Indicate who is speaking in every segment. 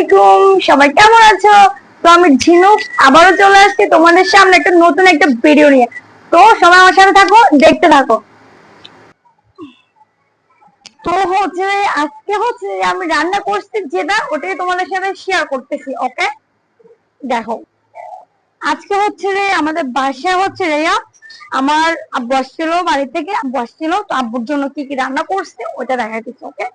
Speaker 1: আলাইকুম, সবাই কেমন আছো? তো আমি ঝিনুক, আবারও চলে আসছি তোমাদের সামনে একটা নতুন একটা ভিডিও নিয়ে। তো সবাই আমার সাথে থাকো, দেখতে থাকো। তো হচ্ছে, আজকে হচ্ছে আমি রান্না করছি যেটা, ওটাই তোমাদের সাথে শেয়ার করতেছি ওকে দেখো, আজকে হচ্ছে রে আমাদের বাসা হচ্ছে রে আমার আব্বু আসছিল বাড়ি থেকে, আব্বু আসছিল, তো আব্বুর জন্য কি কি রান্না করছে, ওটা দেখাইতেছি ওকে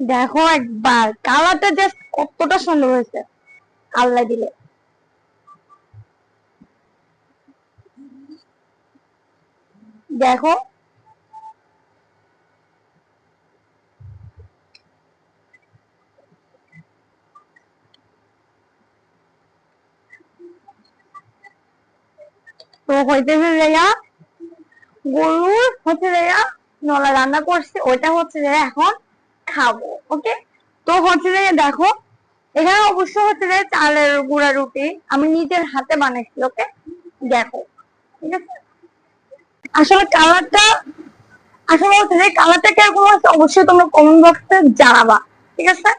Speaker 1: দেখো একবার, কালারটা জাস্ট কতটা সুন্দর হয়েছে। আল্লাহ দিলে। দেখো। তো হইতেছে রেয়া, গরুর হচ্ছে রেয়া, নলা রান্না করছে, ওইটা হচ্ছে যে এখন। খাব ওকে তো হচ্ছে যে দেখো, এখানে অবশ্য হচ্ছে যে চালের গুঁড়া রুটি আমি নিজের হাতে বানাইছি ওকে দেখো, ঠিক আছে? আসলে কালারটা, আসলে হচ্ছে যে কালারটা কীরকম হচ্ছে অবশ্যই তোমরা কমেন্ট বক্সে জানাবা, ঠিক আছে?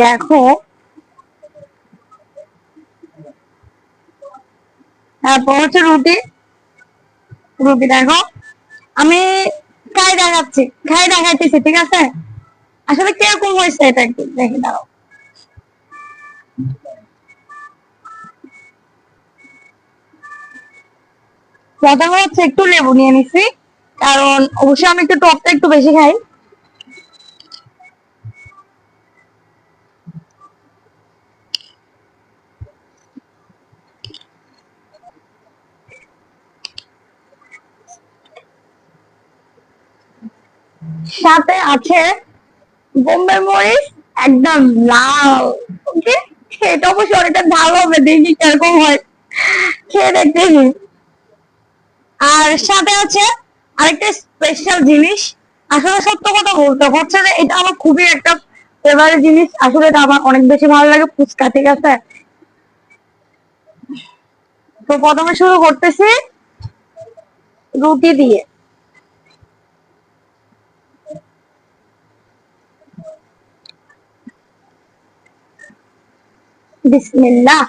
Speaker 1: দেখো তারপর হচ্ছে রুটি। রুটি দেখো। আমি খাই দেখাচ্ছি, খাই দেখাইতেছি, ঠিক আছে? আসলে কীরকম হয়েছে এটা একটু দেখে দাও। প্রথমে হচ্ছে একটু লেবু নিয়ে নিছি কারণ অবশ্যই আমি একটু টকটা একটু বেশি খাই। সাথে আছে বোম্বে মরিচ, একদম লাল, ওকে? এটা অবশ্যই অনেকটা ভালো হবে, দেখি কীরকম হয়। খেয়ে দেখতেছি আর সাথে আছে আরেকটা স্পেশাল জিনিস, আসলে সত্য কথা বলতে, হচ্ছে যে এটা আমার খুবই একটা ফেভারিট জিনিস, আসলে এটা আমার অনেক বেশি ভালো লাগে, ফুচকা, ঠিক আছে? তো প্রথমে শুরু করতেছি রুটি দিয়ে। বিসমিল্লাহ।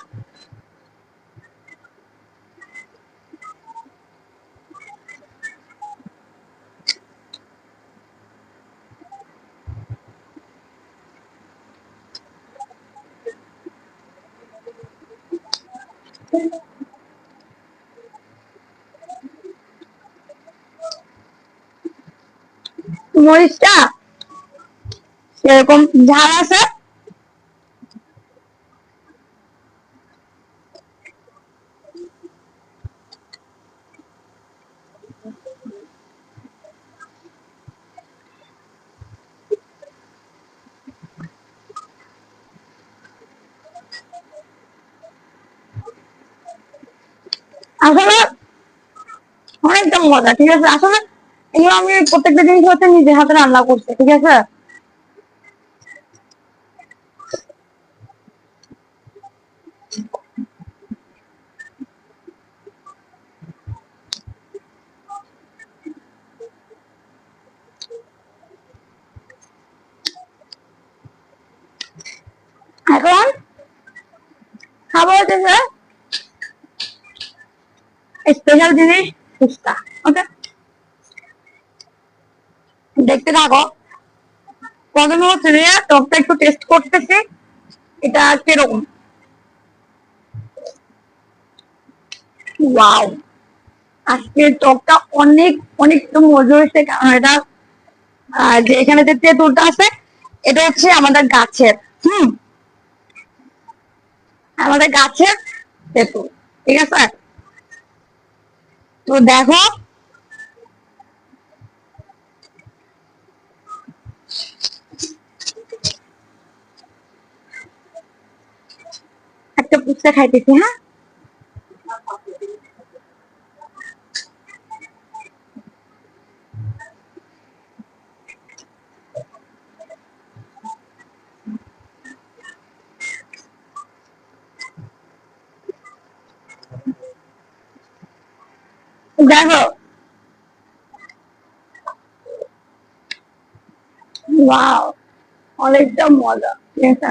Speaker 1: মরিচটা এরকম ঝাল আছে? আসলে অনেকটা মজা, ঠিক আছে? আসলে এগুলো আমি প্রত্যেকটা জিনিস হচ্ছে নিজের হাতে রান্না করছি, ঠিক আছে? এখন খাবার হচ্ছে স্পেশাল জিনিস ফুচকা ওকে দেখতে থাকো। প্রথমে হচ্ছে যে টকটা একটু টেস্ট করতেছি। এটা কীরকম? ওয়াও আজকে টকটা অনেক অনেক মজা হয়েছে, কারণ এটা যে এখানে যে তেঁতুলটা আছে, এটা হচ্ছে আমাদের গাছের, হুম? আমাদের গাছের তেঁতুল, ঠিক আছে? তো দেখো একটা পুচকা খাইতেছি হ্যাঁ দেখো ওয়াও অনেকটা মজা ঠিক আছে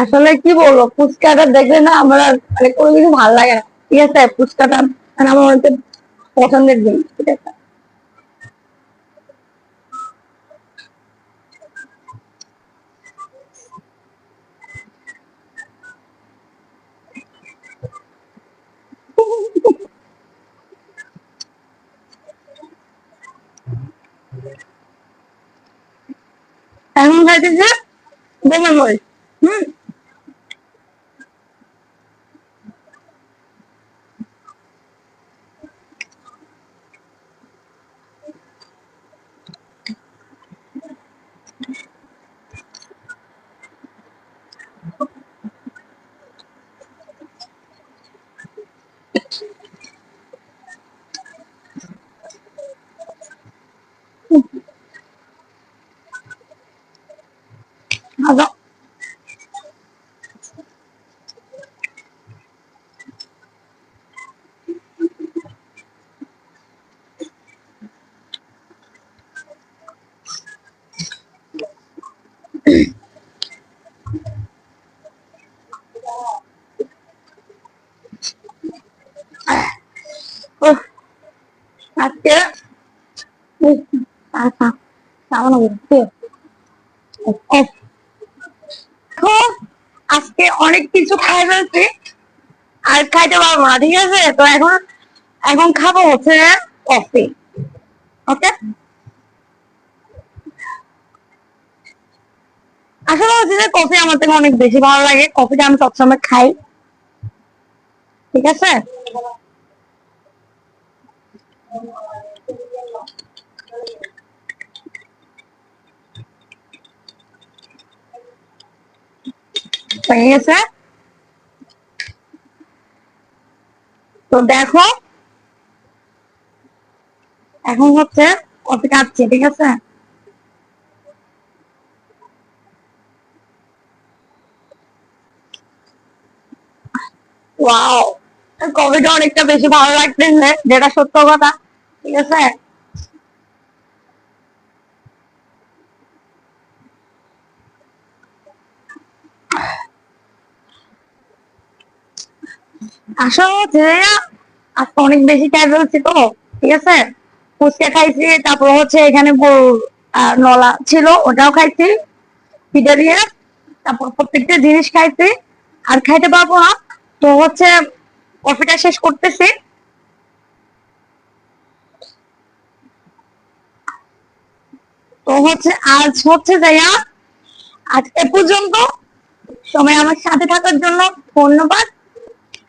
Speaker 1: আসলে কি বলব, ফুচকাটা দেখলে না আমার আর মানে কোনো কিছু ভালো লাগে না। ঠিক আছে, ফুচকাটা মানে আমার অনেক পছন্দের জিনিস, ঠিক আছে এখন খাইতেছে বোমা মরিচ হুম ভালো উফ, আজকে উফ, আচ্ছা কেমন হচ্ছে দেখো, আজকে অনেক কিছু খাই ফেলছি আর খাইতে পারব না ঠিক আছে? তো এখন এখন খাব হচ্ছে কফি ওকে আসলে হচ্ছে যে কফি আমার থেকে অনেক বেশি ভালো লাগে। কফিটা আমি সবসময় খাই ঠিক আছে? হয়ে গেছে তো দেখো, এখন হচ্ছে কফি খাচ্ছি ঠিক আছে? ওয়াও কফিটা অনেকটা বেশি ভালো লাগতেছে, যেটা সত্য কথা, ঠিক আছে? আসলে হচ্ছে আজকে অনেক বেশি ঠিক আছে? ফুচকা খাইছি, তারপর হচ্ছে এখানে গরুর নলা ছিল, ওটাও খাইছি, পিঠা দিয়ে, তারপর প্রত্যেকটা জিনিস খাইছি, আর খাইতে পারব না। তো হচ্ছে কফিটা শেষ করতেছি। তো হচ্ছে, আজ হচ্ছে যাইয়া, আজ এ পর্যন্ত, সবাই আমার সাথে থাকার জন্য ধন্যবাদ।